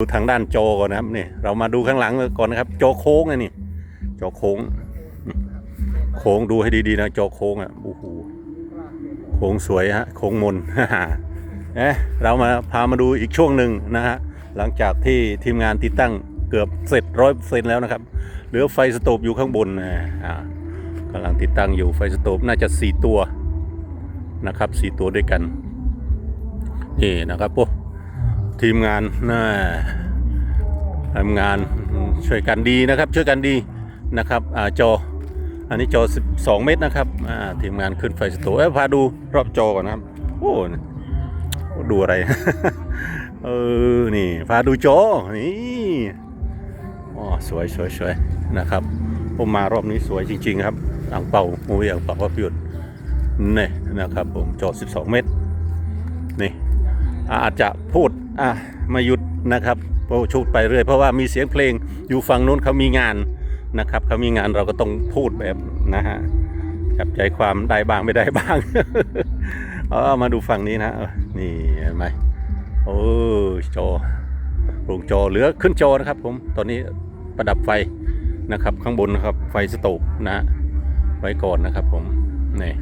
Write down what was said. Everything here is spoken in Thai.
ดูทางด้านโจก่อนนะครับนี่เรามาดูข้างหลังก่อนนะครับ โจโค้งนะนี่โจโค้ง โค้งดูให้ดีๆนะโจโค้งอะโอ้โหโค้งสวยฮะโค้งมนเอ๊ะเรามาพามาดูอีกช่วงหนึ่งนะฮะหลังจากที่ทีมงานติดตั้งเกือบเสร็จร้อยเปอร์เซ็นต์แล้วนะครับ เหลือไฟสโตบอยู่ข้างบนนะอ่ากำลังติดตั้งอยู่ไฟสโตบน่าจะสี่ตัวนะครับสี่ตัวด้วยกันนี่นะครับพวก ทีมงานนะทำงานช่วยกันดีนะครับ ช่วยกันดีนะครับอ่าจอ อันนี้จอ 12 เมตรนะครับอ่าทีมงานขึ้นไฟสตร์เอ้พาดูรอบจอก่อนนะครับ โอ้ดูอะไรเออนี่พาดูจอนี่อ๋อสวยสวยสวยนะครับผมมารอบนี้สวยจริง ๆ ครับอ่างเป่าโอ้ยอ่างเป่าภาพยนตร์นี่นะครับผมจอ 12 เมตรนี่ อาจจะพูดอะมาหยุดนะครับเราะชุดไปเรื่อยเพราะว่ามีเสียงเพลงอยู่ฝั่งนู้นเขามีงานนะครับเขามีงานเราก็ต้องพูดแบบนะฮะจับใจความได้บ้างไม่ได้บ้างเอามาดูฝั่งนี้นะนี่เห็นไหมโอ้จอโปร่งจอเหลือขึ้นจอนะครับผมตอนนี้ประดับไฟนะครับข้างบนนะครับไฟสโตบนะฮะไว้ก่อนนะครับผมนี่